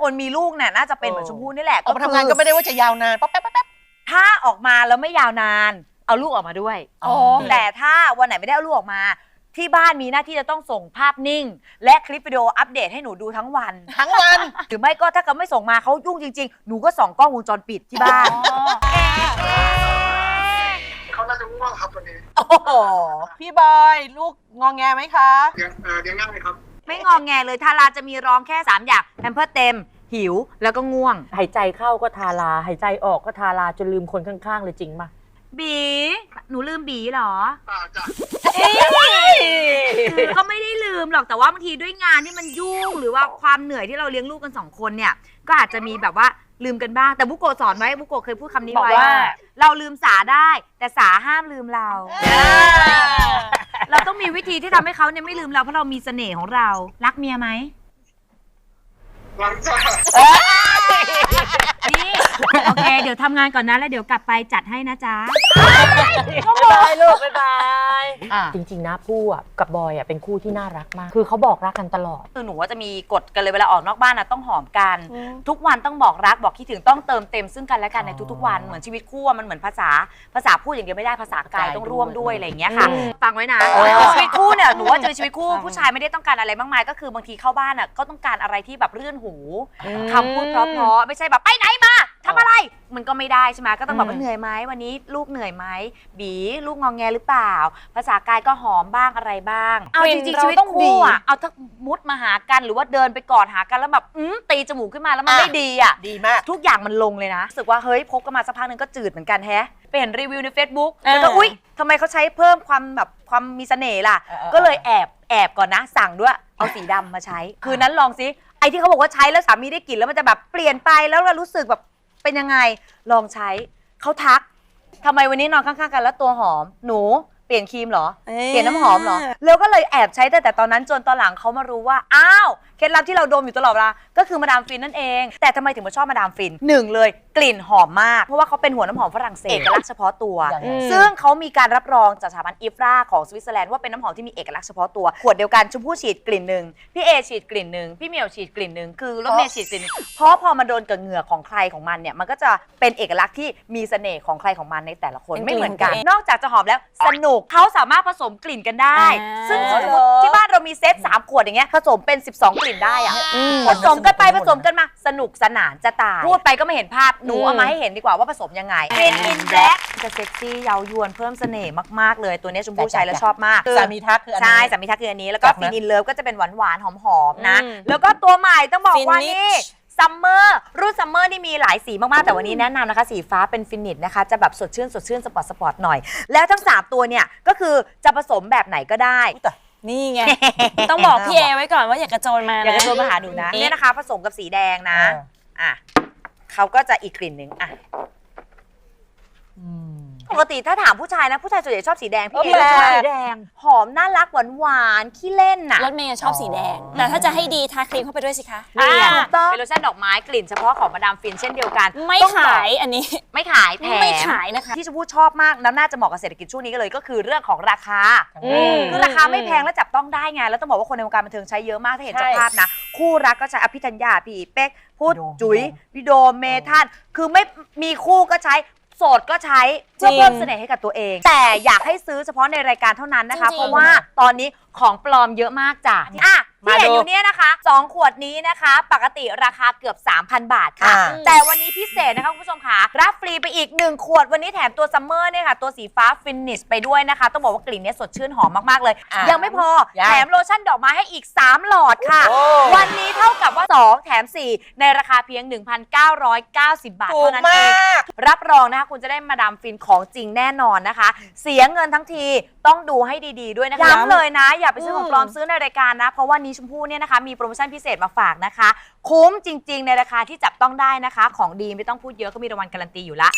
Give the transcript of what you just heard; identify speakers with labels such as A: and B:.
A: คนมีลูกเนี่ยน่าจะเป็นเหมือนชมพู่นี่แหละ
B: ออกมาทำงานก็ไม่ได้ว่าจะยาวนานป๊อปแป๊บป๊อปแป๊บ
A: ถ้าออกมาแล้วไม่ยาวนานเอาลูกออกมาด้วย
B: อ๋อ
A: แต่ถ้าวันไหนไม่ได้เอาลูกออกมา ที่บ้านมีหน้าที่จะต้องส่งภาพนิ่ง และคลิปวิดีโออัปเดตให้หนูดูทั้งวัน
B: ทั้งวัน
A: หรือไม่ก็ถ้าเขาไม่ส่งมาเขายุ่งจริง ๆ หนูก็ส่องกล้องวงจรปิดที่บ้าน
C: เขาน่าจะง่วงครับวันนี้
B: โอ้โหพี่บอยลูกงองแงไหมคะ
C: เลี้ยงเอ่อเลี้ยงง่ายไหมครับ
A: ไม่งองแงเลยทาราจะมีร้องแค่ 3 อย่างแพมเพิร์สเต็ม หิวแล้วก็ง่วง
D: หายใจเข้าก็ทาราหายใจออกก็ทาราจนลืมคนข้างๆเลยจริงปะ
A: บี หนูลืมบีเหรอ
C: ป่าจ้ะ
A: คือก็ไม่ได้ลืมหรอกแต่ว่าบางทีด้วยงานที่มันยุ่งหรือว่าความเหนื่อยที่เราเลี้ยงลูกกันสองคนเนี่ย ก็อาจจะมีแบบว่าลืมกันบ้าง แต่บุโกะสอนไว้บุโกะเคยพูดคำนี้
D: บอก
A: ไว้
D: ว่า
A: เราลืมสาได้ แต่สาห้ามลืมเราเราต้องมีวิธี ที่ทำให้เขาเนี่ยไม่ลืมเราเพราะเรามีเสน่ห์ของเรา รักเมียไหม
C: หลังจาก
A: นี่โอเคเดี๋ยว ทำงานก่อนนะแล้วเดี๋ยวกลับไปจัดให้นะจ๊ะ
D: บายลูกบ๊ายบาย
B: อะ
D: จริง ๆ นะผู้อะกับบอยอะเป็นคู่ที่น่ารักมาก คือเขาบอกรักกันตลอด
A: คือหนูว่าจะมีกฎกันเลยเวลาออกนอกบ้านนะต้องหอมกัน ทุกวันต้องบอกรักบอกคิดถึงต้องเติมเต็มซึ่งกันและกันในทุกๆวันเหมือนชีวิตคู่อะมันเหมือนภาษาภาษาพูดอย่างเดียวไม่ได้ภาษากายต้องร่วมด้วยอะไรอย่างเงี้ยค่ะ
D: อืม
A: ฟังไว้นะ
D: เออ
A: ชีวิตคู่เนี่ยหนูว่าจะเป็นชีวิตคู่ผู้ชายไม่ได้ต้องการอะไรมากมาย ก็คือบางทีเข้าบ้านอะก็ต้องการอะไรที่แบบเรื่อนหูคำพูดเพราะๆไม่ใช่แบบไปไหนมา ทำอะไรมันก็ไม่ได้ใช่ไหมก็ต้องแบบว่าเหนื่อยไหมวันนี้ลูกเหนื่อยไหมบีลูกงองแงหรือเปล่า ภาษากายก็หอมบ้างอะไรบ้าง เอาจริงๆ
D: เรา
A: ชีวิต
D: ต้องดี
A: คู่อะเอาถ้ามุดมาหากันหรือว่าเดินไปกอดหากันแล้วแบบอืมตีจมูกขึ้นมาแล้วมัน
B: อะ
A: ไม่ดีอะ
B: ดีมาก
A: ทุกอย่างมันลงเลยนะรู้สึกว่าเฮ้ยพบกันมาสักพักหนึงก็จืดเหมือนกันแฮะไปเห็นรีวิวใน Facebook
D: เออ
A: แล้วก็อุ๊ยทำไมเขาใช้เพิ่มความแบบความมีเสน่ห์ล่ะ
B: เออเออ
A: ก็เลยแอบแอบก่อนนะ สั่งด้วยเอาสีดำมาใช้ คืนนั้นลองซิไอ้ที่เขาบอกว่าใช้แล้วสามีได้กลิ่นแล้วมันจะแบบเปลี่ยนไปแล้วเรารู้สึกแบบ เป็นยังไงลองใช้เขาทักทำไมวันนี้นอนข้างๆกันแล้วตัวหอม หนูเปลี่ยนครีมเหรอ เปลี่ยนน้ำหอมเหรอ แล้วก็เลยแอบใช้แต่แต่ตอนนั้นจนตอนหลังเขามารู้ว่า อ้าว เคล็ดลับที่เราดมอยู่ตลอดเวลาก็คือมาดามฟินนั่นเอง แต่ทำไมถึงมาชอบมาดามฟินหนึ่งเลยกลิ่นหอมมาก เพราะว่าเขาเป็นหัวน้ำหอมฝรั่งเศสเอกลักษณ์เฉพาะตัว
B: อย่างนั้น
A: ซึ่งเขามีการรับรองจากสถาบันอิฟราของสวิตเซอร์แลนด์ว่าเป็นน้ำหอมที่มีเอกลักษณ์เฉพาะตัว ขวดเดียวกันชมพู่ฉีดกลิ่นหนึ่งพี่เอฉีดกลิ่นหนึ่งพี่เหมียวฉีดกลิ่นหนึ่งคือรถเมย์ฉีดกลิ่นหนึ่งเพราะพอมาโดนกับเหงื่อของใครของมันเนี่ยมันก็จะเป็นเอกลักษณ์ที่มีเสน่ห์ของใครของมันในแต่ละคน
E: เป็น
A: ไม่เหมือนกัน
E: กลิ่นของตัวเอง
A: นอกจากจะหอมแล้วสนุกเขาสามารถผสมกลิ่นกันได้
E: อ่า
A: ซึ่งสมมติที่บ้านเรามีเซต3 ขวดอย่างเงี้ยผสมเป็น 12 กลิ่นได้อะผสมกันไปผสมกันมาสนุกสนานจะตายพูดไปก็ไม่เห็นภาพหนูเอามาให้เห็นดีกว่าว่าผสมยังไงเป็นอินแบล็กจะเซ็กซี่เย้ายวนเพิ่มเสน่ห์มากๆเลยตัวนี้ชมพู่ใช้แล้วชอบมาก
B: สามีทักคืออัน
A: ใช่
B: นี้
A: สามีทักคืออันนี้แล้วก็
B: จับนะ
A: ฟินอินเลิฟก็จะเป็นหวานหวานๆหอมหอมๆนะ
E: อืม
A: แล้วก็ตัวใหม่ต้องบอกว่า
E: Finish
A: นี่ซัมเมอร์รุ่นซัมเมอร์นี่มีหลายสีมาก ๆ แต่วันนี้แนะนำนะคะ สีฟ้าเป็นฟินิชนะคะ จะแบบสดชื่น สดชื่น สปอร์ต สปอร์ตหน่อย แล้วทั้ง 3 ตัวเนี่ย ก็คือจะผสมแบบไหนก็ได้
E: นี่ไง ต้องบอกพี่เอไว้ก่อนว่าอย่ากระโจนมานะ
A: อยากจะโทรมาหาหนูนะเนี่ยนะคะ ผสมกับสีแดงนะอะเขาก็จะอีกกลิ่นหนึ่งอะ
B: อืม
A: ปกติถ้าถามผู้ชายนะ ผู้ชายส่วนใหญ่ชอบสีแดงพี่
D: เออ
A: เอ
D: พี่แดง
A: ชอบ
D: สีแดง
A: หอมน่ารักหวานหวานๆขี้เล่นน่ะ
E: รถเมย์ชอบสีแดง แต่ถ้าจะให้ดีทาครีมเข้าไปด้วยสิคะ
A: อ่า
E: อ่า
A: ถูกต้องเป็นโลชั่นดอกไม้กลิ่นเฉพาะของมาดามฟินเช่นเดียวกัน
E: ไม่
A: ต้องบอก
E: ขายอันนี้
A: ไม่ขายแถม
E: ไม่ขายนะคะ
A: ที่ชมพู่ชอบมากแล้วน่าจะเหมาะกับเศรษฐกิจช่วงนี้ก็เลยก็คือเรื่องของราคา
D: อืม
A: คือราคาไม่แพงและจับต้องได้ไงแล้วต้องบอกว่าคนในวงการบันเทิงใช้เยอะมากถ้าเห็น
D: ใช่
A: จากภาพนะ คู่รักก็ใช้อภิธัญญาพี่เป๊กพูด
B: พี่โดม
A: จุ๋ยพี่โดมเมทันคือไม่มีคู่ก็ใช้ โสดก็ใช้เพื่อ
E: จริง
A: เพิ่มเสน่ห์ให้กับตัวเอง แต่อยากให้ซื้อเฉพาะในรายการเท่านั้นนะคะ
E: จริงๆ
A: เพราะว่าตอนนี้ของปลอมเยอะมากจ้ะอะ ที่เห็นอยู่เนี่ยนะคะสองขวดนี้นะคะ ปกติราคาเกือบ 3,000 บาทค่ะ
B: อ่า
A: แต่วันนี้พิเศษนะคะคุณผู้ชมค่ะรับฟรีไปอีก 1 ขวดวันนี้แถมตัวซัมเมอร์เนี่ยค่ะ ตัวสีฟ้าฟินิชไปด้วยนะคะ ต้องบอกว่ากลิ่นเนี้สดชื่นหอมมาก ๆ เลย
B: อะ
A: ยังไม่พอ
B: ยัง
A: แถมโลชั่นดอกไม้ให้อีก 3 หลอดค่ะ
B: โอ้
A: วันนี้เท่ากับว่า 2 แถม 4 ในราคาเพียง 1,990 บาท
B: ถูก
A: เท่านั้น
B: มา
A: เอง
B: ก
A: รับรองนะคะคุณจะได้มาดามฟินของจริงแน่นอนนะคะ เสียเงินทั้งทีต้องดูให้ดี ๆ ด้วยนะคะ
E: ย้ำ
A: ย้ำเลยนะ อย่าไปซื้อของ
E: อืม
A: ปลอมซื้อในรายการนะ เพราะว่านี้ชมพู่เนี่ยนะคะมีโปรโมชั่นพิเศษมาฝากนะคะ คุ้มจริง ๆ ในราคาที่จับต้องได้นะคะ ของดีไม่ต้องพูดเยอะก็มีรางวัลการันตีอยู่ละ